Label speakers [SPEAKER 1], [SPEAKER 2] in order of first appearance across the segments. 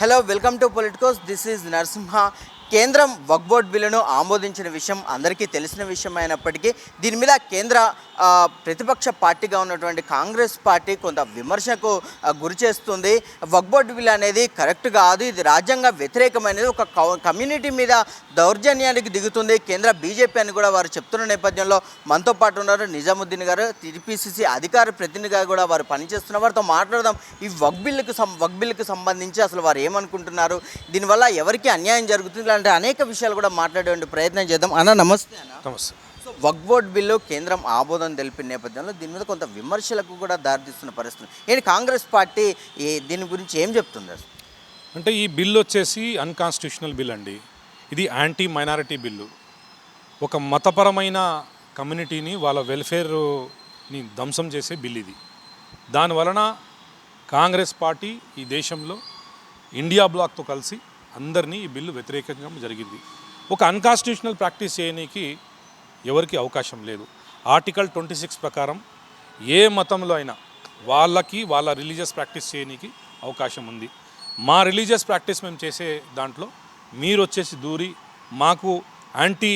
[SPEAKER 1] Hello welcome to Politicos this is Narasimha కేంద్రం Waqf board బిల్లును ఆమోదించిన విషయం అందరికీ తెలిసిన విషయం అయినప్పటికీ దీని మీద కేంద్ర ప్రతిపక్ష పార్టీగా ఉన్నటువంటి కాంగ్రెస్ పార్టీ కొంత విమర్శకు గురి చేస్తుంది. వక్ బోర్డ్ బిల్ అనేది కరెక్ట్ కాదు. ఇది రాజ్యాంగ వ్యతిరేకమైనది. ఒక కౌ- కమ్యూనిటీ మీద దౌర్జన్యానికి దిగుతుంది. కేంద్ర బీజేపీ అని కూడా వారు చెప్తున్న నేపథ్యంలో మనతో పాటు ఉన్నారు నిజాముద్దీన్ గారు. టీపీసీసీ అధికార ప్రతినిధిగా కూడా వారు పనిచేస్తున్న వారితో మాట్లాడదాం. ఈ వక్ బిల్లుకు సం వక్ బిల్లుకు సంబంధించి అసలు వారు ఏమనుకుంటున్నారు? దీనివల్ల ఎవరికి అన్యాయం జరుగుతుంది? ఇలాంటి అనేక విషయాలు కూడా మాట్లాడే ప్రయత్నం చేద్దాం. అన్న నమస్తే అన్న.
[SPEAKER 2] నమస్తే.
[SPEAKER 1] సో వక్ బోర్డ్ బిల్లు కేంద్రం ఆమోదం తెలిపిన నేపథ్యంలో దీని మీద కొంత విమర్శలకు కూడా దారితీస్తున్న పరిస్థితి ఏంటి కాంగ్రెస్ పార్టీ ఈ దీని గురించి ఏం చెప్తుంది
[SPEAKER 2] అంటే ఈ బిల్ వచ్చేసి అన్కాన్స్టిట్యూషనల్ బిల్ అండి. ఇది యాంటీ మైనారిటీ బిల్లు. ఒక మతపరమైన కమ్యూనిటీని వాళ్ళ వెల్ఫేర్ని ధ్వంసం చేసే బిల్ ఇది. దానివలన కాంగ్రెస్ పార్టీ ఈ దేశంలో ఇండియా బ్లాక్తో కలిసి అందరినీ ఈ బిల్లు వ్యతిరేకంగా జరిగింది. ఒక అన్కాన్స్టిట్యూషనల్ ప్రాక్టీస్ చేయడానికి ఎవరికి అవకాశం లేదు. ఆర్టికల్ ట్వంటీ సిక్స్ ప్రకారం ఏ మతంలో అయినా వాళ్ళకి వాళ్ళ రిలీజియస్ ప్రాక్టీస్ చేయడానికి అవకాశం ఉంది. మా రిలీజియస్ ప్రాక్టీస్ మేము చేసే దాంట్లో మీరు వచ్చేసి దూరి మాకు యాంటీ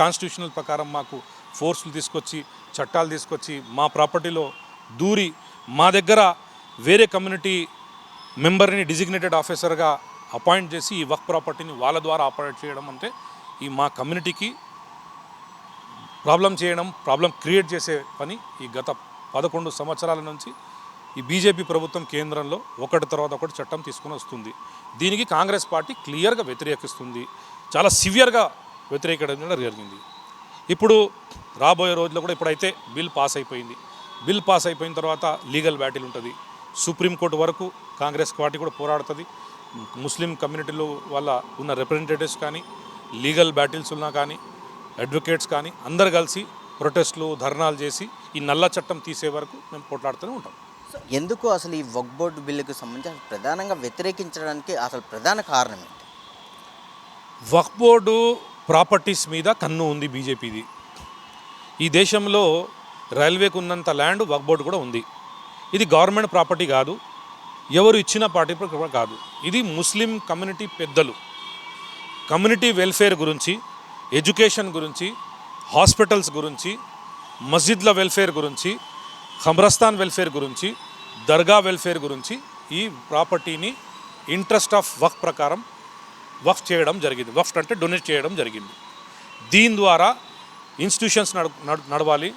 [SPEAKER 2] కాన్స్టిట్యూషనల్ ప్రకారం మాకు ఫోర్స్లు తీసుకొచ్చి చట్టాలు తీసుకొచ్చి మా ప్రాపర్టీలో దూరి మా దగ్గర వేరే కమ్యూనిటీ మెంబర్ని డిజిగ్నేటెడ్ ఆఫీసర్గా అపాయింట్ చేసి ఈ వర్క్ ప్రాపర్టీని వాళ్ళ ద్వారా ఆపరేట్ చేయడం అంటే ఈ మా కమ్యూనిటీకి ప్రాబ్లం చేయడం ప్రాబ్లం క్రియేట్ చేసే పని ఈ గత పదకొండు సంవత్సరాల నుంచి ఈ బీజేపీ ప్రభుత్వం కేంద్రంలో ఒకటి తర్వాత ఒకటి చట్టం తీసుకుని వస్తుంది. దీనికి కాంగ్రెస్ పార్టీ క్లియర్గా వ్యతిరేకిస్తుంది. చాలా సివియర్గా వ్యతిరేకడం జరిగింది. ఇప్పుడు రాబోయే రోజుల్లో కూడా ఇప్పుడైతే బిల్ పాస్ అయిపోయింది. బిల్ పాస్ అయిపోయిన తర్వాత లీగల్ బ్యాటిల్ ఉంటుంది. సుప్రీంకోర్టు వరకు కాంగ్రెస్ పార్టీ కూడా పోరాడుతుంది. ముస్లిం కమ్యూనిటీలో వాళ్ళ ఉన్న రిప్రజెంటేటివ్స్ కానీ లీగల్ బ్యాటిల్స్ ఉన్నా కానీ అడ్వకేట్స్ కానీ అందరు కలిసి ప్రొటెస్ట్లు ధర్నాలు చేసి ఈ నల్ల చట్టం తీసే వరకు మేము పోట్లాడుతూనే ఉంటాం.
[SPEAKER 1] ఎందుకు అసలు ఈ వక్ బోర్డు బిల్లుకు సంబంధించి ప్రధానంగా వ్యతిరేకించడానికి అసలు ప్రధాన కారణం ఏంటి?
[SPEAKER 2] వక్ఫ్ బోర్డు ప్రాపర్టీస్ మీద కన్ను ఉంది బీజేపీది. ఈ దేశంలో రైల్వేకు ఉన్నంత ల్యాండ్ వక్ఫ్ బోర్డు కూడా ఉంది. ఇది గవర్నమెంట్ ప్రాపర్టీ కాదు. ఎవరు ఇచ్చిన పార్టీ కూడా కాదు. ఇది ముస్లిం కమ్యూనిటీ పెద్దలు కమ్యూనిటీ వెల్ఫేర్ గురించి ఎడ్యుకేషన్ గురించి హాస్పిటల్స్ గురించి మస్జిద్ల వెల్ఫేర్ గురించి ఖమ్రస్తాన్ వెల్ఫేర్ గురించి దర్గా వెల్ఫేర్ గురించి ఈ ప్రాపర్టీని ఇంట్రెస్ట్ ఆఫ్ వక్ ప్రకారం వక్ఫ్ చేయడం జరిగింది. వక్ఫ్ అంటే డొనేట్ చేయడం జరిగింది. దీని ద్వారా ఇన్స్టిట్యూషన్స్ నడు నడు- నడవాలి.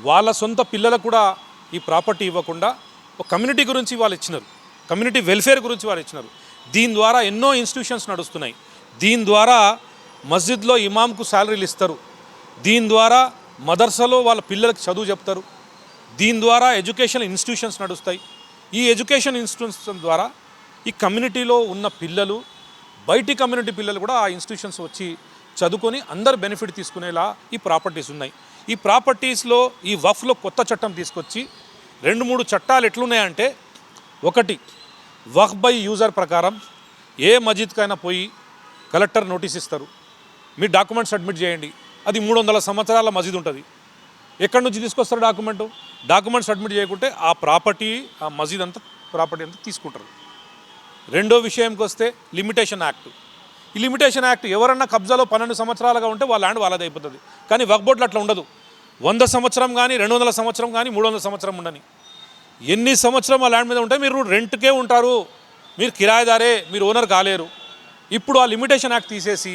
[SPEAKER 2] వాళ్ళ సొంత పిల్లలకు కూడా ఈ ప్రాపర్టీ ఇవ్వకుండా ఒక కమ్యూనిటీ గురించి వాళ్ళు ఇచ్చినారు. కమ్యూనిటీ వెల్ఫేర్ గురించి వాళ్ళు ఇచ్చినారు. దీని ద్వారా ఎన్నో ఇన్స్టిట్యూషన్స్ నడుస్తున్నాయి. దీని ద్వారా మస్జిద్లో ఇమాంకు శాలరీలు ఇస్తారు. దీని ద్వారా మదర్సాలో వాళ్ళ పిల్లలకు చదువు చెప్తారు. దీని ద్వారా ఎడ్యుకేషన్ ఇన్స్టిట్యూషన్స్ నడుస్తాయి. ఈ ఎడ్యుకేషన్ ఇన్స్టిట్యూషన్ ద్వారా ఈ కమ్యూనిటీలో ఉన్న పిల్లలు బయటి కమ్యూనిటీ పిల్లలు కూడా ఆ ఇన్స్టిట్యూషన్స్ వచ్చి చదువుకొని అందరు బెనిఫిట్ తీసుకునేలా ఈ ప్రాపర్టీస్ ఉన్నాయి. ఈ ప్రాపర్టీస్లో ఈ వఫ్లో కొత్త చట్టం తీసుకొచ్చి రెండు మూడు చట్టాలు ఎట్లున్నాయంటే ఒకటి వఫ్ బై యూజర్ ప్రకారం ఏ మస్జిద్కైనా పోయి కలెక్టర్ నోటీస్ ఇస్తారు. మీ డాక్యుమెంట్ సబ్మిట్ చేయండి. అది మూడు వందల సంవత్సరాల మసీద్ ఉంటుంది. ఎక్కడి నుంచి తీసుకొస్తారు డాక్యుమెంట్? డాక్యుమెంట్ సబ్మిట్ చేయకుంటే ఆ ప్రాపర్టీ ఆ మసీద్ అంతా ప్రాపర్టీ అంతా తీసుకుంటారు. రెండో విషయంకి వస్తే లిమిటేషన్ యాక్ట్. ఈ లిమిటేషన్ యాక్ట్ ఎవరన్నా కబ్జాలో పన్నెండు సంవత్సరాలుగా ఉంటే వాళ్ళ ల్యాండ్ వాళ్ళది అయిపోతుంది. కానీ వక్ బోర్డులో అట్లా ఉండదు. వంద సంవత్సరం కానీ రెండు వందల సంవత్సరం కానీ మూడు వందల సంవత్సరం ఉండని. ఎన్ని సంవత్సరం ఆ ల్యాండ్ మీద ఉంటే మీరు రెంట్కే ఉంటారు. మీరు కిరాయిదారే మీరు ఓనర్ కాలేరు. ఇప్పుడు ఆ లిమిటేషన్ యాక్ట్ తీసేసి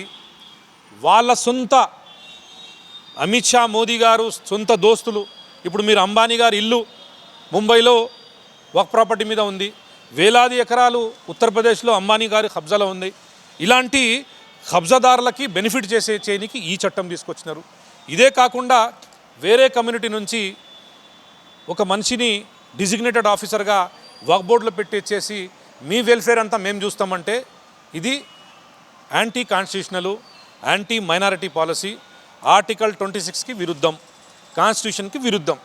[SPEAKER 2] వాళ్ళ సొంత అమిత్ షా మోదీ గారు సొంత దోస్తులు ఇప్పుడు మీరు అంబానీ గారి ఇల్లు ముంబైలో వక్ ప్రాపర్టీ మీద ఉంది. వేలాది ఎకరాలు ఉత్తరప్రదేశ్లో అంబానీ గారి కబ్జాలో ఉంది. ఇలాంటి కబ్జాదారులకి బెనిఫిట్ చేసే చేయనికి ఈ చట్టం తీసుకొచ్చినారు. ఇదే కాకుండా వేరే కమ్యూనిటీ నుంచి ఒక మనిషిని డిజిగ్నేటెడ్ ఆఫీసర్గా వర్క్ బోర్డులో మీ వెల్ఫేర్ అంతా మేము చూస్తామంటే ఇది anti constitutional anti minority policy article twenty సిక్స్కి విరుద్ధం కాన్స్టిట్యూషన్కి విరుద్ధం.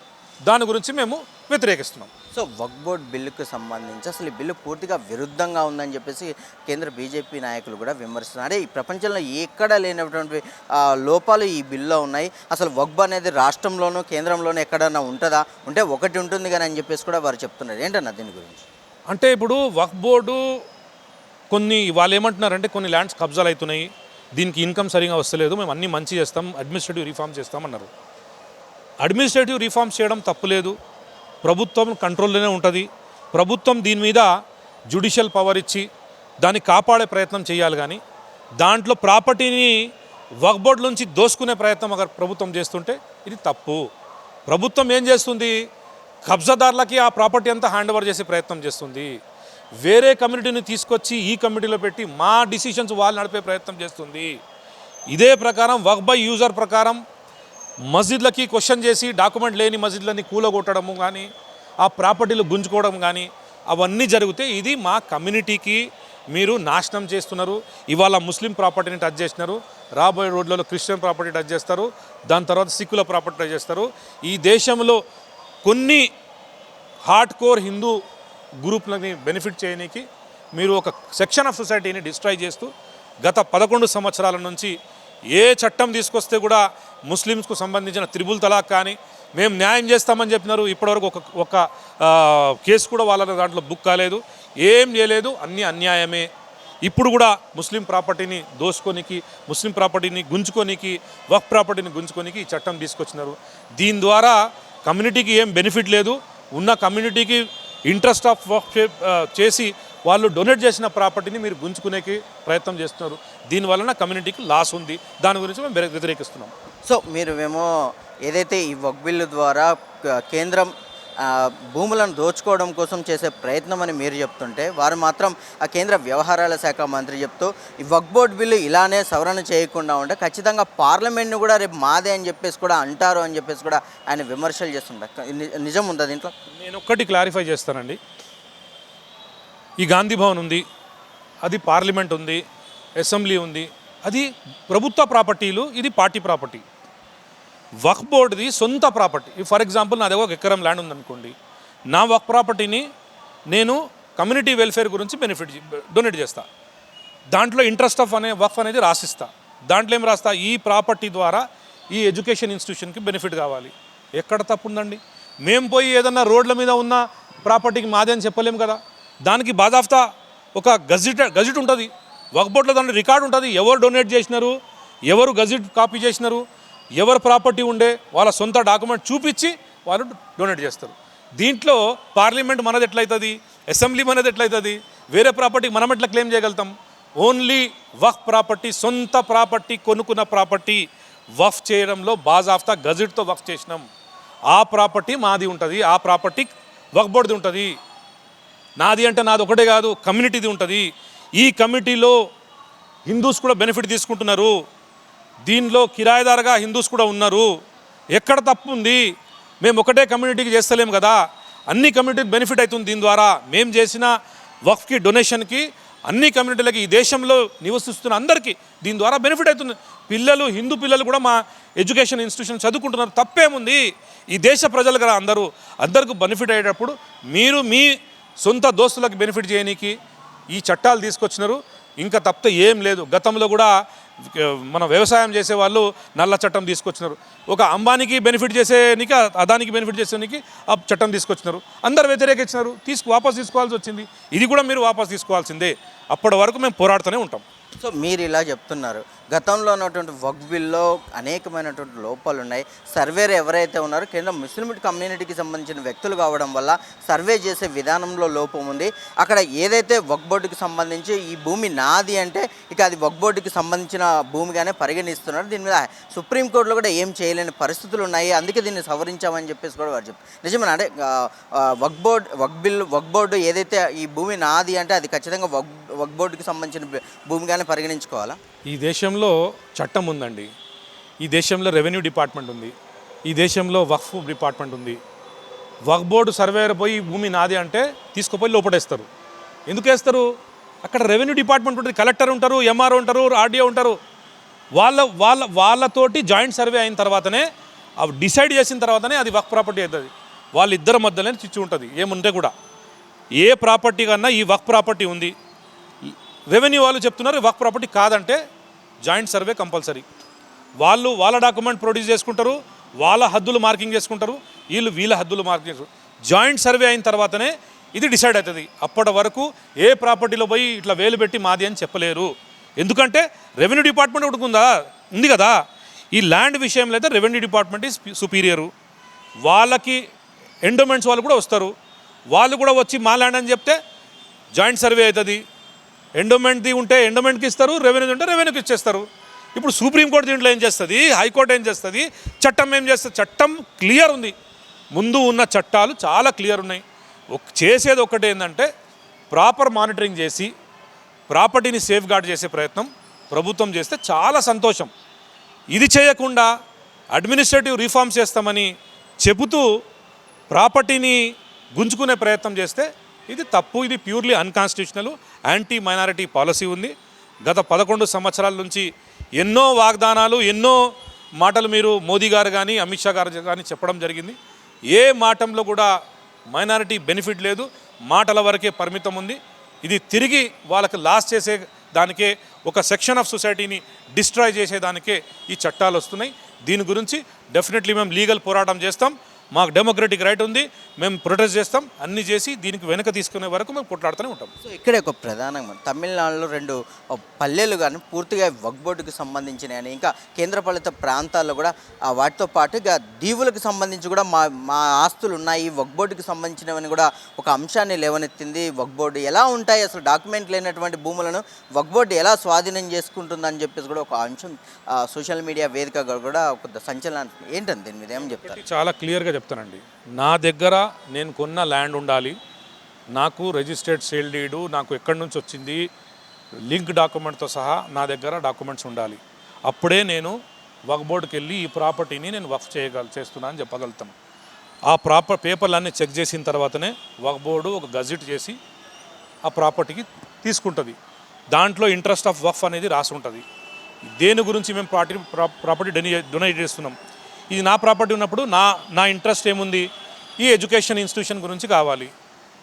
[SPEAKER 2] దాని గురించి మేము వ్యతిరేకిస్తున్నాం.
[SPEAKER 1] సో వక్ బోర్డ్ బిల్లుకు సంబంధించి అసలు ఈ బిల్లు పూర్తిగా విరుద్ధంగా ఉందని చెప్పేసి కేంద్ర బీజేపీ నాయకులు కూడా విమర్శిస్తున్నారు. ఈ ప్రపంచంలో ఎక్కడ లేనటువంటి లోపాలు ఈ బిల్లులో ఉన్నాయి? అసలు వక్బ్ అనేది రాష్ట్రంలోనూ కేంద్రంలోనూ ఎక్కడన్నా ఉంటుందా? ఉంటే ఒకటి ఉంటుంది కానీ అని చెప్పేసి కూడా వారు చెప్తున్నారు. ఏంటన్నా దీని గురించి?
[SPEAKER 2] అంటే ఇప్పుడు వక్ బోర్డు కొన్ని వాళ్ళు ఏమంటున్నారంటే కొన్ని ల్యాండ్స్ కబ్జాలు అవుతున్నాయి దీనికి ఇన్కమ్ సరిగా వస్తలేదు. మేము అన్నీ మంచి చేస్తాం. అడ్మినిస్ట్రేటివ్ రిఫార్మ్ చేస్తామన్నారు. అడ్మినిస్ట్రేటివ్ రిఫార్మ్స్ చేయడం తప్పులేదు ప్రభుత్వం కంట్రోల్లోనే ఉంటుంది. ప్రభుత్వం దీని మీద జ్యుడిషియల్ పవర్ ఇచ్చి దాన్ని కాపాడే ప్రయత్నం చేయాలి కానీ దాంట్లో ప్రాపర్టీని వక్ బోర్డు నుంచి దోసుకునే ప్రయత్నం అక్కడ ప్రభుత్వం చేస్తుంటే ఇది తప్పు. ప్రభుత్వం ఏం చేస్తుంది? కబ్జాదారులకి ఆ ప్రాపర్టీ అంతా హ్యాండ్ ఓవర్ చేసే ప్రయత్నం చేస్తుంది. వేరే కమ్యూనిటీని తీసుకొచ్చి ఈ కమిటీలో పెట్టి మా డిసిషన్స్ వాళ్ళు నడిపే ప్రయత్నం చేస్తుంది. ఇదే ప్రకారం వక్బై యూజర్ ప్రకారం మస్జిద్లకి క్వశ్చన్ చేసి డాక్యుమెంట్ లేని మస్జిద్లని కూలగొట్టడము కానీ ఆ ప్రాపర్టీలు గుంజుకోవడం కానీ అవన్నీ జరిగితే ఇది మా కమ్యూనిటీకి మీరు నాశనం చేస్తున్నారు. ఇవాళ ముస్లిం ప్రాపర్టీని టచ్ చేసినారు. రాబోయే రోడ్లలో క్రిస్టియన్ ప్రాపర్టీ టచ్ చేస్తారు. దాని తర్వాత సిక్కుల ప్రాపర్టీ టచ్ చేస్తారు. ఈ దేశంలో కొన్ని హార్డ్ కోర్ హిందూ గ్రూప్లని బెనిఫిట్ చేయడానికి మీరు ఒక సెక్షన్ ఆఫ్ సొసైటీని డిస్ట్రాయ్ చేస్తూ గత పదకొండు సంవత్సరాల నుంచి ఏ చట్టం తీసుకొస్తే కూడా ముస్లిమ్స్కు సంబంధించిన త్రిబుల్ తలాక్ కానీ మేము న్యాయం చేస్తామని చెప్పినారు. ఇప్పటివరకు ఒక ఒక కేసు కూడా వాళ్ళ దాంట్లో బుక్ కాలేదు. ఏం చేయలేదు. అన్నీ అన్యాయమే. ఇప్పుడు కూడా ముస్లిం ప్రాపర్టీని దోసుకోనికి ముస్లిం ప్రాపర్టీని గుంజుకోనికి వక్ ప్రాపర్టీని గుంజుకోనికి ఈ చట్టం తీసుకొచ్చినారు. దీని ద్వారా కమ్యూనిటీకి ఏం బెనిఫిట్ లేదు. ఉన్న కమ్యూనిటీకి ఇంట్రెస్ట్ ఆఫ్ వర్క్ చేసి వాళ్ళు డొనేట్ చేసిన ప్రాపర్టీని మీరు గుంజుకునేకి ప్రయత్నం చేస్తున్నారు. దీనివలన కమ్యూనిటీకి లాస్ ఉంది. దాని గురించి మేము వ్యతిరే- వ్యతిరేకిస్తున్నాం.
[SPEAKER 1] సో మీరు మేము ఏదైతే ఈ వక్ బిల్లు ద్వారా కేంద్రం భూములను దోచుకోవడం కోసం చేసే ప్రయత్నం అని మీరు చెప్తుంటే వారు మాత్రం ఆ కేంద్ర వ్యవహారాల శాఖ మంత్రి చెప్తూ ఈ వక్ బోర్డ్ బిల్లు ఇలానే సవరణ చేయకుండా ఉంటే ఖచ్చితంగా పార్లమెంట్ను కూడా రేపు మాదే అని చెప్పేసి కూడా అంటారు అని చెప్పేసి కూడా ఆయన విమర్శలు చేస్తుంటారు నిజం ఉందా దీంట్లో?
[SPEAKER 2] నేను ఒక్కటి క్లారిఫై చేస్తానండి. ఈ గాంధీ భవన్ ఉంది అది పార్లమెంట్ ఉంది అసెంబ్లీ ఉంది అది ప్రభుత్వ ప్రాపర్టీలు ఇది పార్టీ ప్రాపర్టీ. వక్ బోర్డుది సొంత ప్రాపర్టీ. ఫర్ ఎగ్జాంపుల్ నాది ఒక ఎకరం ల్యాండ్ ఉందనుకోండి నా వక్ ప్రాపర్టీని నేను కమ్యూనిటీ వెల్ఫేర్ గురించి బెనిఫిట్ డొనేట్ చేస్తా. దాంట్లో ఇంట్రెస్ట్ ఆఫ్ అనే వక్ఫ్ అనేది రాసిస్తా. దాంట్లో ఏం రాస్తా? ఈ ప్రాపర్టీ ద్వారా ఈ ఎడ్యుకేషన్ ఇన్స్టిట్యూషన్కి బెనిఫిట్ కావాలి. ఎక్కడ తప్పు ఉందండి మేము పోయి ఏదన్నా రోడ్ల మీద ఉన్న ప్రాపర్టీకి మాదే అని చెప్పలేము కదా? దానికి బాజాఫ్తా ఒక గజిట్ గజిట్ ఉంటుంది. వక్బోట్లో దాని రికార్డు ఉంటుంది. ఎవరు డొనేట్ చేసినారు? ఎవరు గజిట్ కాపీ చేసినారు? ఎవరు ప్రాపర్టీ ఉండే? వాళ్ళ సొంత డాక్యుమెంట్ చూపించి వాళ్ళు డొనేట్ చేస్తారు. దీంట్లో పార్లమెంట్ మనది ఎట్లయితుంది? అసెంబ్లీ మనది ఎట్లయితుంది? వేరే ప్రాపర్టీ మనం ఎట్లా క్లెయిమ్ చేయగలుగుతాం? ఓన్లీ వఫ్ ప్రాపర్టీ సొంత ప్రాపర్టీ కొనుక్కున్న ప్రాపర్టీ వఫ్ చేయడంలో బాజాఫ్తా గజిట్తో వఫ్ చేసినాం. ఆ ప్రాపర్టీ మాది ఉంటుంది. ఆ ప్రాపర్టీ వక్బోర్డ్ది ఉంటుంది. నాది అంటే నాది ఒకటే కాదు కమ్యూనిటీది ఉంటుంది. ఈ కమిటీలో హిందూస్ కూడా బెనిఫిట్ తీసుకుంటున్నారు. దీనిలో కిరాయిదారుగా హిందూస్ కూడా ఉన్నారు. ఎక్కడ తప్పు ఉంది? మేము ఒకటే కమ్యూనిటీకి చేస్తలేం కదా. అన్ని కమ్యూనిటీకి బెనిఫిట్ అవుతుంది దీని ద్వారా. మేము చేసిన వక్ఫ్కి డొనేషన్కి అన్ని కమ్యూనిటీలకి ఈ దేశంలో నివసిస్తున్న అందరికీ దీని ద్వారా బెనిఫిట్ అవుతుంది. పిల్లలు హిందూ పిల్లలు కూడా మా ఎడ్యుకేషన్ ఇన్స్టిట్యూషన్ చదువుకుంటున్నారు. తప్పేముంది? ఈ దేశ ప్రజలు కదా అందరూ. అందరికీ బెనిఫిట్ అయ్యేటప్పుడు మీరు మీ సొంత దోస్తులకు బెనిఫిట్ చేయనీకి ఈ చట్టాలు తీసుకొచ్చినారు. ఇంకా తప్పితే ఏం లేదు. గతంలో కూడా మన వ్యవసాయం చేసే వాళ్ళు నల్ల చట్టం తీసుకొచ్చినారు. ఒక అంబానికి బెనిఫిట్ చేసేనికి అదానికి బెనిఫిట్ చేసేనికి ఆ చట్టం తీసుకొచ్చినారు. అందరు వ్యతిరేకించినారు. తీసుకు వాపస్ తీసుకోవాల్సి వచ్చింది. ఇది కూడా మీరు వాపస్ తీసుకోవాల్సిందే. అప్పటి వరకు మేము పోరాడుతూనే ఉంటాం.
[SPEAKER 1] సో మీరు ఇలా చెప్తున్నారు. గతంలో ఉన్నటువంటి వక్ బిల్లో అనేకమైనటువంటి లోపాలు ఉన్నాయి సర్వేర్ ఎవరైతే ఉన్నారో కేంద్రం ముస్లిం కమ్యూనిటీకి సంబంధించిన వ్యక్తులు కావడం వల్ల సర్వే చేసే విధానంలో లోపం ఉంది. అక్కడ ఏదైతే వక్ బోర్డుకి సంబంధించి ఈ భూమి నాది అంటే ఇక అది వక్ బోర్డుకి సంబంధించిన భూమిగానే పరిగణిస్తున్నారు. దీని మీద సుప్రీంకోర్టులో కూడా ఏం చేయలేని పరిస్థితులు ఉన్నాయి. అందుకే దీన్ని సవరించామని చెప్పేసి కూడా వారు చెప్తారు నిజమేనా? అంటే వక్ బోర్డ్ వక్ బిల్ వక్ బోర్డు ఏదైతే ఈ భూమి నాది అంటే అది ఖచ్చితంగా వక్ వక్ బోర్డుకి సంబంధించిన భూమిగానే పరిగణించుకోవాలా?
[SPEAKER 2] ఈ దేశంలో చట్టం ఉందండి. ఈ దేశంలో రెవెన్యూ డిపార్ట్మెంట్ ఉంది. ఈ దేశంలో వక్ఫ్ డిపార్ట్మెంట్ ఉంది. వక్ బోర్డు సర్వేర్ పోయి భూమి నాది అంటే తీసుకుపోయి లోపడేస్తారు ఎందుకు వేస్తారు? అక్కడ రెవెన్యూ డిపార్ట్మెంట్ ఉంటుంది కలెక్టర్ ఉంటారు ఎంఆర్ఓ ఉంటారు ఆర్డీఓ ఉంటారు. వాళ్ళ వాళ్ళ వాళ్ళతోటి జాయింట్ సర్వే అయిన తర్వాతనే అవి డిసైడ్ చేసిన తర్వాతనే అది వక్ ప్రాపర్టీ అవుతుంది. వాళ్ళిద్దరి మధ్యలోనే చిచ్చు ఉంటుంది ఏముంటే కూడా. ఏ ప్రాపర్టీ కన్నా ఈ వక్ ప్రాపర్టీ ఉంది. రెవెన్యూ వాళ్ళు చెప్తున్నారు వక్ ప్రాపర్టీ కాదంటే జాయింట్ సర్వే కంపల్సరీ. వాళ్ళు వాళ్ళ డాక్యుమెంట్ ప్రొడ్యూస్ చేసుకుంటారు వాళ్ళ హద్దులు మార్కింగ్ చేసుకుంటారు వీళ్ళు వీళ్ళ హద్దులు మార్కింగ్ చేసుకుంటారు. జాయింట్ సర్వే అయిన తర్వాతనే ఇది డిసైడ్ అవుతుంది. అప్పటి వరకు ఏ ప్రాపర్టీలో పోయి ఇట్లా వేలు పెట్టి మాది అని చెప్పలేరు. ఎందుకంటే రెవెన్యూ డిపార్ట్మెంట్ ఒకటి ఉందా? ఉంది కదా. ఈ ల్యాండ్ విషయంలో అయితే రెవెన్యూ డిపార్ట్మెంట్ ఈజ్ సుపీరియరు. వాళ్ళకి ఎండోమెంట్స్ వాళ్ళు కూడా వస్తారు. వాళ్ళు కూడా వచ్చి మా ల్యాండ్ అని చెప్తే జాయింట్ సర్వే అవుతుంది. ఎండోమెంట్ది ఉంటే ఎండోమెంట్కి ఇస్తారు రెవెన్యూ ఉంటే రెవెన్యూకి ఇచ్చేస్తారు. ఇప్పుడు సుప్రీంకోర్టు దీంట్లో ఏం చేస్తుంది? హైకోర్టు ఏం చేస్తుంది? చట్టం ఏం చేస్తుంది? చట్టం క్లియర్ ఉంది. ముందు ఉన్న చట్టాలు చాలా క్లియర్ ఉన్నాయి. చేసేది ఒకటి ఏంటంటే ప్రాపర్ మానిటరింగ్ చేసి ప్రాపర్టీని సేఫ్ గార్డ్ చేసే ప్రయత్నం ప్రభుత్వం చేస్తే చాలా సంతోషం. ఇది చేయకుండా అడ్మినిస్ట్రేటివ్ రిఫార్మ్స్ చేస్తామని చెబుతూ ప్రాపర్టీని గుంజుకునే ప్రయత్నం చేస్తే ఇది తప్పు ఇది purely unconstitutional anti minority policy ఉంది. గత పదకొండు సంవత్సరాల నుంచి ఎన్నో వాగ్దానాలు ఎన్నో మాటలు మీరు మోదీ గారు కానీ అమిత్ షా గారు కానీ చెప్పడం జరిగింది. ఏ మాటంలో కూడా మైనారిటీ బెనిఫిట్ లేదు మాటల వరకే పరిమితం ఉంది. ఇది తిరిగి వాళ్ళకి లాస్ చేసే దానికే ఒక సెక్షన్ ఆఫ్ సొసైటీని డిస్ట్రాయ్ చేసేదానికే ఈ చట్టాలు వస్తున్నాయి. దీని గురించి డెఫినెట్లీ మేము లీగల్ పోరాటం చేస్తాం. మాకు డెమోక్రటిక్ రైట్ ఉంది. మేము ప్రొటెస్ట్ చేస్తాం అన్ని చేసి దీనికి వెనక తీసుకునే వరకు మేము కొట్లాడుతూనే ఉంటాం.
[SPEAKER 1] సో ఇక్కడే ఒక ప్రధానంగా తమిళనాడులో రెండు పల్లెలు కానీ పూర్తిగా సంబంధించినవి అని ఇంకా కేంద్రపాలిత ప్రాంతాల్లో కూడా వాటితో పాటు ఇక దీవులకు సంబంధించి కూడా మా మా ఆస్తులు ఉన్నాయి వక్ బోర్డుకి సంబంధించినవని కూడా ఒక అంశాన్ని లేవనెత్తింది వక్ బోర్డు ఎలా ఉంటాయి అసలు డాక్యుమెంట్ లేనటువంటి భూములను వక్ బోర్డు ఎలా స్వాధీనం చేసుకుంటుందని చెప్పేసి కూడా ఒక అంశం సోషల్ మీడియా వేదికగా కూడా ఒక సంచలనం ఏంటండి దీని మీద ఏం చెప్తారు?
[SPEAKER 2] చాలా క్లియర్గా చెప్తానండి. నా దగ్గర నేను కొన్న ల్యాండ్ ఉండాలి. నాకు రిజిస్టర్డ్ సేల్ డీడు నాకు ఎక్కడి నుంచి వచ్చింది లింక్ డాక్యుమెంట్తో సహా నా దగ్గర డాక్యుమెంట్స్ ఉండాలి. అప్పుడే నేను వక్ బోర్డుకి వెళ్ళి ఈ ప్రాపర్టీని నేను వక్ చేయగల చేస్తున్నా అని చెప్పగలుగుతాను ఆ ప్రాపర్ పేపర్లన్నీ చెక్ చేసిన తర్వాతనే వక్ బోర్డు ఒక గజిట్ చేసి ఆ ప్రాపర్టీకి తీసుకుంటుంది. దాంట్లో ఇంట్రెస్ట్ ఆఫ్ వఫ్ అనేది రాసి ఉంటుంది. దేని గురించి మేము ప్రాపర్టీ ప్రాపర్టీ డొనేట్ చేస్తున్నాం? ఇది నా ప్రాపర్టీ ఉన్నప్పుడు నా నా ఇంట్రెస్ట్ ఏముంది? ఈ ఎడ్యుకేషన్ ఇన్స్టిట్యూషన్ గురించి కావాలి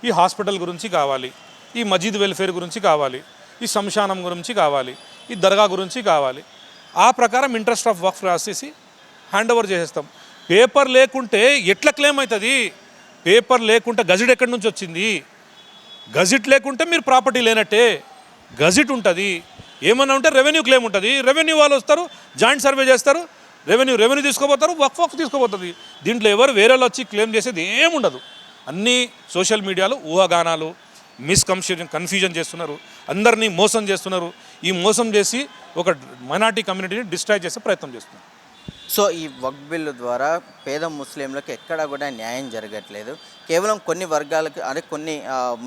[SPEAKER 2] ఈ హాస్పిటల్ గురించి కావాలి ఈ మజీద్ వెల్ఫేర్ గురించి కావాలి ఈ శంశానం గురించి కావాలి ఈ దర్గా గురించి కావాలి. ఆ ప్రకారం ఇంట్రెస్ట్ ఆఫ్ వర్క్ రాసేసి హ్యాండ్ ఓవర్ చేసేస్తాం. పేపర్ లేకుంటే ఎట్లా క్లెయిమ్ అవుతుంది? పేపర్ లేకుంటే గజెట్ ఎక్కడి నుంచి వచ్చింది? గజిట్ లేకుంటే మీరు ప్రాపర్టీ లేనట్టే. గజిట్ ఉంటుంది. ఏమన్నా ఉంటే రెవెన్యూ క్లెయిమ్ ఉంటుంది. రెవెన్యూ వాళ్ళు వస్తారు జాయింట్ సర్వే చేస్తారు రెవెన్యూ రెవెన్యూ తీసుకోబోతారు వక్ఫ్ వక్ఫ్ తీసుకోబోతుంది. దీంట్లో ఎవరు వేరే వాళ్ళు వచ్చి క్లెయిమ్ చేసేది ఏముండదు. అన్నీ సోషల్ మీడియాలో ఊహాగానాలు మిస్కన్ఫ్యూజన్ కన్ఫ్యూజన్ చేస్తున్నారు. అందరినీ మోసం చేస్తున్నారు. ఈ మోసం చేసి ఒక మైనార్టీ కమ్యూనిటీని డిస్ట్రాయ్ చేసే ప్రయత్నం చేస్తున్నారు.
[SPEAKER 1] సో ఈ వక్ బిల్లు ద్వారా పేద ముస్లింలకు ఎక్కడా కూడా న్యాయం జరగట్లేదు. కేవలం కొన్ని వర్గాలకు అంటే కొన్ని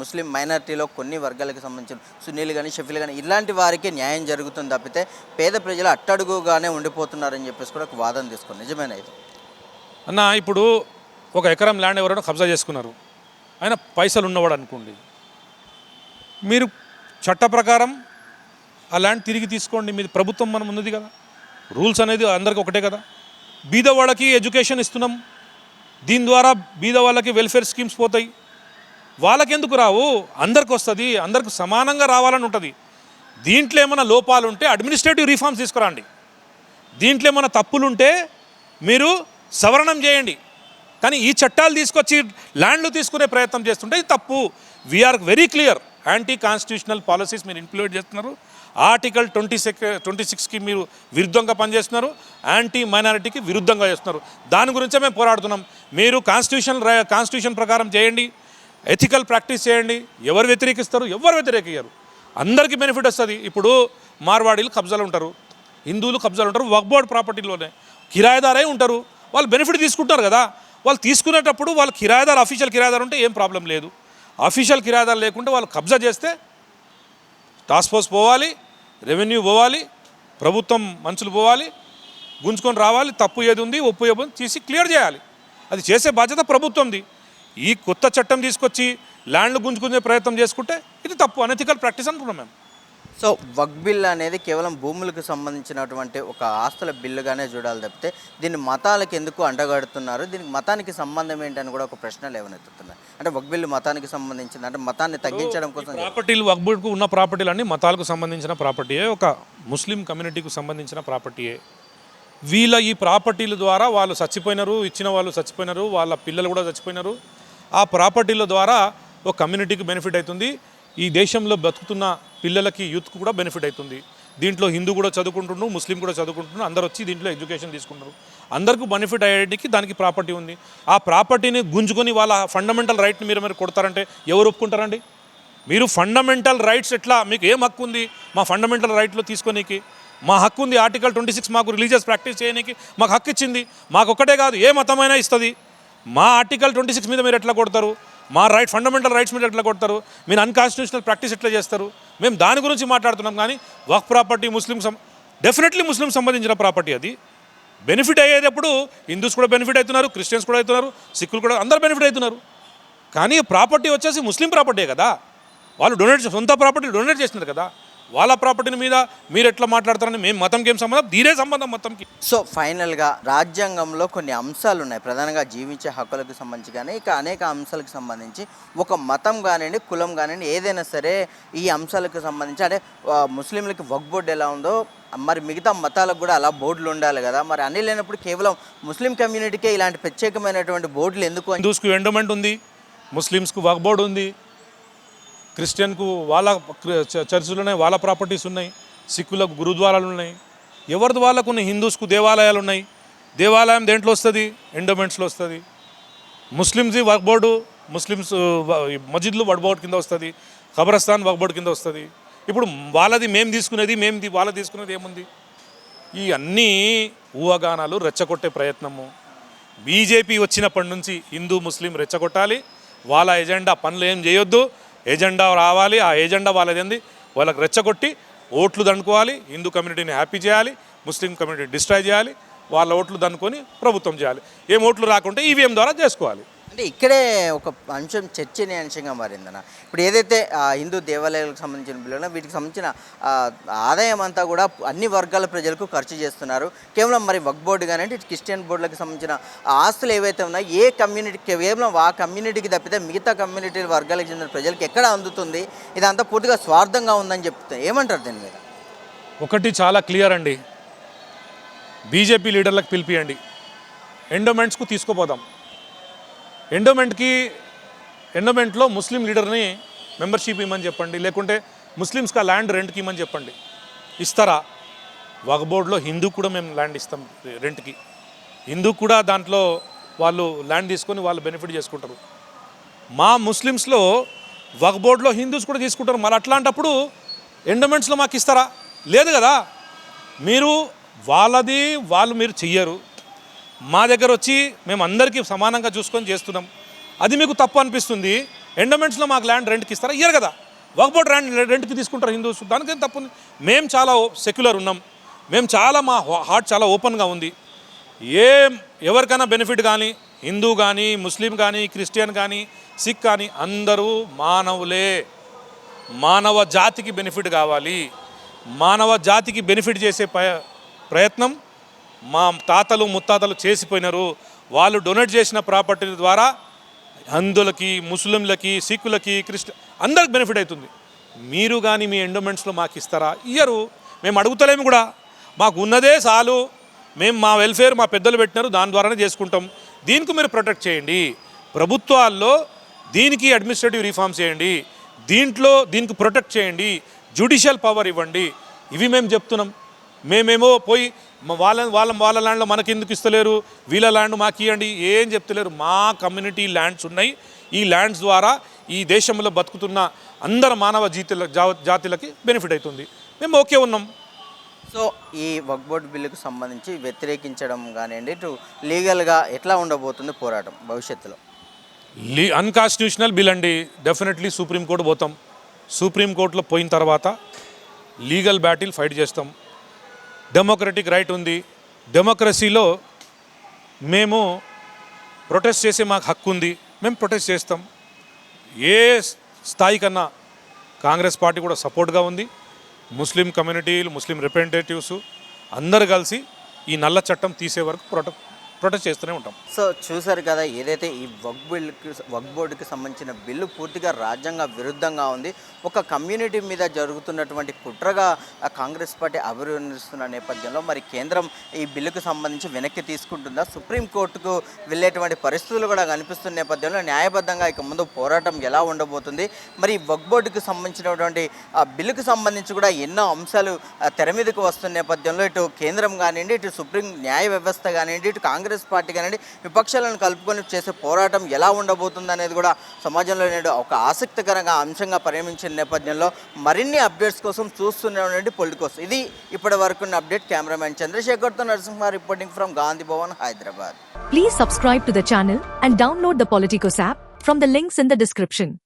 [SPEAKER 1] ముస్లిం మైనారిటీలో కొన్ని వర్గాలకు సంబంధించిన సునీలు కానీ షఫీలు కానీ ఇలాంటి వారికి న్యాయం జరుగుతుంది తప్పితే పేద ప్రజలు అట్టడుగుగానే ఉండిపోతున్నారని చెప్పేసి కూడా ఒక వాదన తీసుకుని నిజమేనా ఇది?
[SPEAKER 2] అన్న ఇప్పుడు ఒక ఎకరం ల్యాండ్ ఎవరైనా కబ్జా చేసుకున్నారు. ఆయన పైసలు ఉన్నవాడు అనుకోండి. మీరు చట్ట ప్రకారం ఆ ల్యాండ్ తిరిగి తీసుకోండి. మీది ప్రభుత్వం మనం ఉన్నది కదా. రూల్స్ అనేది అందరికి ఒకటే కదా. బీద వాళ్ళకి ఎడ్యుకేషన్ ఇస్తున్నాం. దీని ద్వారా బీద వాళ్ళకి వెల్ఫేర్ స్కీమ్స్ పోతాయి. వాళ్ళకెందుకు రావు? అందరికి వస్తుంది అందరికి సమానంగా రావాలని ఉంటుంది. దీంట్లో ఏమైనా లోపాలు ఉంటే అడ్మినిస్ట్రేటివ్ రిఫార్మ్స్ తీసుకురండి. దీంట్లో ఏమైనా తప్పులుంటే మీరు సవరణం చేయండి. కానీ ఈ చట్టాలు తీసుకొచ్చి ల్యాండ్లు తీసుకునే ప్రయత్నం చేస్తుంటే ఇది తప్పు. We're very clear anti constitutional policies మీరు ఇంప్లిమెంట్ చేస్తున్నారు. ఆర్టికల్ ట్వంటీ సిక్స్ ట్వంటీ సిక్స్కి మీరు విరుద్ధంగా పనిచేస్తున్నారు యాంటీ మైనారిటీకి విరుద్ధంగా చేస్తున్నారు. దాని గురించే మేము పోరాడుతున్నాం. మీరు కాన్స్టిట్యూషన్ కాన్స్టిట్యూషన్ ప్రకారం చేయండి ఎథికల్ ప్రాక్టీస్ చేయండి ఎవరు వ్యతిరేకిస్తారు ఎవరు వ్యతిరేకియ్యరు. అందరికీ బెనిఫిట్ వస్తుంది. ఇప్పుడు మార్వాడీలు కబ్జాలు ఉంటారు హిందువులు కబ్జాలు ఉంటారు వక్బోర్డ్ ప్రాపర్టీలోనే. కిరాయిదారే ఉంటారు. వాళ్ళు బెనిఫిట్ తీసుకుంటారు కదా. వాళ్ళు తీసుకునేటప్పుడు వాళ్ళు కిరాయిదారు అఫీషియల్ కిరాయదారు ఉంటే ఏం ప్రాబ్లం లేదు. అఫీషియల్ కిరాయదారు లేకుంటే వాళ్ళు కబ్జా చేస్తే టాస్క్ ఫోర్స్ పోవాలి రెవెన్యూ పోవాలి ప్రభుత్వం మనుషులు పోవాలి గుంజుకొని రావాలి తప్పు ఏది ఉంది ఒప్పు ఏది తీసి క్లియర్ చేయాలి. అది చేసే బాధ్యత ప్రభుత్వంది. ఈ కొత్త చట్టం తీసుకొచ్చి ల్యాండ్లు గుంజుకునే ప్రయత్నం చేసుకుంటే ఇది తప్పు అనెథికల్ ప్రాక్టీస్ అంటున్నాం మేము.
[SPEAKER 1] సో వక్ బిల్ అనేది కేవలం భూములకు సంబంధించినటువంటి ఒక ఆస్తుల బిల్లుగానే చూడాలి తప్పితే దీన్ని మతాలకు ఎందుకు అంటగడుతున్నారు? దీనికి మతానికి సంబంధం ఏంటని కూడా ఒక ప్రశ్న లేవనెత్తుతున్నారు అంటే వక్ బిల్లు మతానికి సంబంధించింది. అంటే మతాన్ని తగ్గించడం కోసం
[SPEAKER 2] ప్రాపర్టీలు వక్బుడ్కు ఉన్న ప్రాపర్టీలు అన్నీ మతాలకు సంబంధించిన ప్రాపర్టీయే. ఒక ముస్లిం కమ్యూనిటీకి సంబంధించిన ప్రాపర్టీయే. వీళ్ళ ఈ ప్రాపర్టీల ద్వారా వాళ్ళు చచ్చిపోయినారు ఇచ్చిన వాళ్ళు చచ్చిపోయినారు వాళ్ళ పిల్లలు కూడా చచ్చిపోయినారు. ఆ ప్రాపర్టీల ద్వారా ఒక కమ్యూనిటీకి బెనిఫిట్ అవుతుంది. ఈ దేశంలో బతుకుతున్న పిల్లలకి యూత్ కూడా బెనిఫిట్ అవుతుంది. దీంట్లో హిందూ కూడా చదువుకుంటున్నాడు ముస్లిం కూడా చదువుకుంటున్నాడు అందరు వచ్చి దీంట్లో ఎడ్యుకేషన్ తీసుకుంటారు అందరికీ బెనిఫిట్ అయ్యేటికి దానికి ప్రాపర్టీ ఉంది. ఆ ప్రాపర్టీని గుంజుకొని వాళ్ళ ఫండమెంటల్ రైట్ని మీరు మీరు కొడతారంటే ఎవరు ఒప్పుకుంటారండి? మీరు ఫండమెంటల్ రైట్స్ ఎట్లా? మీకు ఏం హక్కు ఉంది మా ఫండమెంటల్ రైట్లో తీసుకోనీకి? మా హక్కు ఉంది ఆర్టికల్ ట్వంటీ సిక్స్ మాకు రిలీజియస్ ప్రాక్టీస్ చేయడానికి మాకు హక్కు ఇచ్చింది. మాకు ఒక్కటే కాదు ఏ మతమైనా ఇస్తుంది. మా ఆర్టికల్ ట్వంటీ సిక్స్ మీద మీరు ఎట్లా కొడతారు? మా రైట్ ఫండమెంటల్ రైట్స్ మీద ఎట్లా కొడతారు? మీరు అన్కాన్స్టిట్యూషనల్ ప్రాక్టీస్ ఎట్లా చేస్తారు? మేము దాని గురించి మాట్లాడుతున్నాం కానీ వక్ ప్రాపర్టీ ముస్లిం సం డెఫినెట్లీ ముస్లిం సంబంధించిన ప్రాపర్టీ అది. బెనిఫిట్ అయ్యేటప్పుడు హిందూస్ కూడా బెనిఫిట్ అవుతున్నారు క్రిస్టియన్స్ కూడా అవుతున్నారు సిక్కులు కూడా అందరు బెనిఫిట్ అవుతున్నారు. కానీ ప్రాపర్టీ వచ్చేసి ముస్లిం ప్రాపర్టీ కదా? వాళ్ళు డొనేట్ సొంత ప్రాపర్టీ డొనేట్ చేస్తున్నారు కదా? వాళ్ళ ప్రాపర్టీని మీద మీరు ఎట్లా మాట్లాడతారని మేము మతంకి ఏం సంబంధం దీనే సంబంధం మొత్తంకి.
[SPEAKER 1] సో ఫైనల్గా రాజ్యాంగంలో కొన్ని అంశాలు ఉన్నాయి ప్రధానంగా జీవించే హక్కులకు సంబంధించి కానీ ఇక అనేక అంశాలకు సంబంధించి ఒక మతం కానివ్వండి కులం కానివ్వండి ఏదైనా సరే ఈ అంశాలకు సంబంధించి అంటే ముస్లింలకి వక్ బోర్డు ఎలా ఉందో మరి మిగతా మతాలకు కూడా అలా బోర్డులు ఉండాలి కదా. మరి అన్ని లేనప్పుడు కేవలం ముస్లిం కమ్యూనిటీకే ఇలాంటి ప్రత్యేకమైనటువంటి బోర్డులు ఎందుకు
[SPEAKER 2] హిందూస్కు ఎండోమెంట్ ఉంది ముస్లిమ్స్కు వక్ బోర్డు ఉంది క్రిస్టియన్కు వాళ్ళ చ- చర్చిలు ఉన్నాయి వాళ్ళ ప్రాపర్టీస్ ఉన్నాయి సిక్కులకు గురుద్వారాలు ఉన్నాయి. ఎవరిది వాళ్ళకు ఉన్నాయి హిందూస్కు దేవాలయాలు ఉన్నాయి? దేవాలయం దేంట్లో వస్తుంది? ఎండోమెంట్స్లో వస్తుంది. ముస్లిమ్స్ వర్క్ బోర్డు ముస్లిమ్స్ మజిద్లు వర్క్ బోర్డు కింద వస్తుంది. ఖబరస్థాన్ వర్క్ బోర్డు కింద వస్తుంది. ఇప్పుడు వాళ్ళది మేము తీసుకునేది మేము వాళ్ళది తీసుకునేది ఏముంది? ఈ అన్నీ ఊహగానాలు రెచ్చగొట్టే ప్రయత్నము. బీజేపీ వచ్చినప్పటి నుంచి హిందూ ముస్లిం రెచ్చగొట్టాలి. వాళ్ళ ఎజెండా పనులు ఏం చేయొద్దు. ఎజెండా రావాలి ఆ ఎజెండా వాళ్ళది ఏంది? వాళ్ళకి రెచ్చగొట్టి ఓట్లు దండుకోవాలి హిందూ కమ్యూనిటీని హ్యాపీ చేయాలి ముస్లిం కమ్యూనిటీని డిస్ట్రాయ్ చేయాలి వాళ్ళ ఓట్లు దండుకొని ప్రభుత్వం చేయాలి. ఏం ఓట్లు రాకుంటే ఈవీఎం ద్వారా చేసుకోవాలి.
[SPEAKER 1] అంటే ఇక్కడే ఒక అంశం చర్చనీయాంశంగా మారిందన్న. ఇప్పుడు ఏదైతే హిందూ దేవాలయాలకు సంబంధించిన బిల్లులో వీటికి సంబంధించిన ఆదాయం అంతా కూడా అన్ని వర్గాల ప్రజలకు ఖర్చు చేస్తున్నారు. కేవలం మరి వక్ బోర్డు కానివ్వండి క్రిస్టియన్ బోర్డులకు సంబంధించిన ఆస్తులు ఏవైతే ఉన్నాయో ఏ కమ్యూనిటీ కేవలం ఆ కమ్యూనిటీకి తప్పితే మిగతా కమ్యూనిటీ వర్గాలకు చెందిన ప్రజలకు ఎక్కడ అందుతుంది? ఇదంతా పూర్తిగా స్వార్థంగా ఉందని చెప్తే ఏమంటారు దీని మీద?
[SPEAKER 2] ఒకటి చాలా క్లియర్ అండి. బీజేపీ లీడర్లకు పిలిపియండి. ఎండోమెంట్స్కు తీసుకుపోదాం. ఎండోమెంట్కి ఎండోమెంట్లో ముస్లిం లీడర్ని మెంబర్షిప్ ఇవ్వమని చెప్పండి. లేకుంటే ముస్లిమ్స్కి ఆ ల్యాండ్ రెంట్కి ఇవ్వమని చెప్పండి. ఇస్తారా? వగ బోర్డులో హిందూ కూడా మేము ల్యాండ్ ఇస్తాం రెంట్కి హిందూ కూడా దాంట్లో వాళ్ళు ల్యాండ్ తీసుకొని వాళ్ళు బెనిఫిట్ చేసుకుంటారు. మా ముస్లిమ్స్లో వగ బోర్డులో హిందూస్ కూడా తీసుకుంటారు. మరి అట్లాంటప్పుడు ఎండోమెంట్స్లో మాకు ఇస్తారా? లేదు కదా? మీరు వాళ్ళది వాళ్ళు మీరు చెయ్యరు. మా దగ్గర వచ్చి మేము అందరికీ సమానంగా చూసుకొని చేస్తున్నాం. అది మీకు తప్పు అనిపిస్తుంది. ఎండమెంట్స్లో మాకు ల్యాండ్ రెంట్కి ఇస్తారా? ఇయ్యరు కదా. వక్ బోర్డ్ ల్యాండ్ రెంట్కి తీసుకుంటారు హిందూస్ దానికేం తప్పు ఉంది? మేము చాలా సెక్యులర్ ఉన్నాం. మేము చాలా మా హార్ట్ చాలా ఓపెన్గా ఉంది. ఏ ఎవరికైనా బెనిఫిట్ కానీ హిందూ కానీ ముస్లిం కానీ క్రిస్టియన్ కానీ సిక్ కానీ అందరూ మానవులే. మానవ జాతికి బెనిఫిట్ కావాలి. మానవ జాతికి బెనిఫిట్ చేసే ప్రయత్నం మా తాతలు ముత్తాతలు చేసిపోయినారు. వాళ్ళు డొనేట్ చేసిన ప్రాపర్టీ ద్వారా హిందువులకి ముస్లింలకి సిక్కులకి క్రిస్టి అందరికి బెనిఫిట్ అవుతుంది. మీరు కానీ మీ ఎండోమెంట్స్లో మాకు ఇస్తారా? ఇయ్యరు. మేము అడుగుతలేము కూడా. మాకు ఉన్నదే చాలు. మేము మా వెల్ఫేర్ మా పెద్దలు పెట్టినారు. దాని ద్వారానే చేసుకుంటాం. దీనికి మీరు ప్రొటెక్ట్ చేయండి. ప్రభుత్వాల్లో దీనికి అడ్మినిస్ట్రేటివ్ రిఫార్మ్స్ చేయండి. దీంట్లో దీనికి ప్రొటెక్ట్ చేయండి. జ్యుడిషియల్ పవర్ ఇవ్వండి. ఇవి మేము చెప్తున్నాం. మేమేమో పోయి వాళ్ళ వాళ్ళ వాళ్ళ ల్యాండ్లో మనకి ఎందుకు ఇస్తలేరు? వీళ్ళ ల్యాండ్ మాకు ఇవ్వండి ఏం చెప్తలేరు? మా కమ్యూనిటీ ల్యాండ్స్ ఉన్నాయి. ఈ ల్యాండ్స్ ద్వారా ఈ దేశంలో బతుకుతున్న అందరు మానవ జీతుల జా- జాతులకి బెనిఫిట్ అవుతుంది. మేము ఓకే ఉన్నాం.
[SPEAKER 1] సో ఈ వక్ బోర్డు బిల్లుకు సంబంధించి వ్యతిరేకించడం కానివ్వండి ఇటు లీగల్గా ఎట్లా ఉండబోతుంది పోరాటం భవిష్యత్తులో?
[SPEAKER 2] లీ అన్కాన్స్టిట్యూషనల్ బిల్ అండి. డెఫినెట్లీ సుప్రీంకోర్టు పోతాం. సుప్రీంకోర్టులో పోయిన తర్వాత లీగల్ బ్యాటిల్ ఫైట్ చేస్తాం. డెమోక్రటిక్ రైట్ ఉంది. డెమోక్రసీలో మేము ప్రొటెస్ట్ చేసే మాకు హక్కు ఉంది. మేము ప్రొటెస్ట్ చేస్తాం. ఏ స్థాయి కన్నా కాంగ్రెస్ పార్టీ కూడా సపోర్ట్గా ఉంది. ముస్లిం కమ్యూనిటీలు ముస్లిం రిప్రజెంటేటివ్స్ అందరు కలిసి ఈ నల్ల చట్టం తీసే వరకు ప్రొట ప్రొటెస్ట్ చేస్తూనే ఉంటాం.
[SPEAKER 1] సో చూసారు కదా ఏదైతే ఈ వక్ బిల్కి వక్ బోర్డుకి సంబంధించిన బిల్లు పూర్తిగా రాజ్యాంగ విరుద్ధంగా ఉంది ఒక కమ్యూనిటీ మీద జరుగుతున్నటువంటి కుట్రగా కాంగ్రెస్ పార్టీ అభివర్ణిస్తున్న నేపథ్యంలో మరి కేంద్రం ఈ బిల్లుకు సంబంధించి వెనక్కి తీసుకుంటుందా? సుప్రీంకోర్టుకు వెళ్ళేటువంటి పరిస్థితులు కూడా కనిపిస్తున్న నేపథ్యంలో న్యాయబద్ధంగా ఇక ముందు పోరాటం ఎలా ఉండబోతుంది? మరి ఈ వక్ బోర్డుకు సంబంధించినటువంటి ఆ బిల్లుకు సంబంధించి కూడా ఎన్నో అంశాలు తెర మీదకు వస్తున్న నేపథ్యంలో ఇటు కేంద్రం కానివ్వండి ఇటు సుప్రీం న్యాయ వ్యవస్థ కానివ్వండి ఇటు కాంగ్రెస్ పార్టీ కానివ్వండి విపక్షాలను కలుపుకొని చేసే పోరాటం ఎలా ఉండబోతుంది అనేది కూడా సమాజంలో నేడు ఒక ఆసక్తికరంగా అంశంగా పరిగణించిన నేపథ్యంలో మరిన్ని అప్డేట్స్ కోసం చూస్తూనే ఉండండి పొలిటికోస్. ఇది ఇప్పటి వరకు update. Cameraman చంద్రశేఖర్తో Narasimha reporting from Gandhi Bhavan Hyderabad.
[SPEAKER 3] Please subscribe to the channel and download the Politicos app from the links in the description.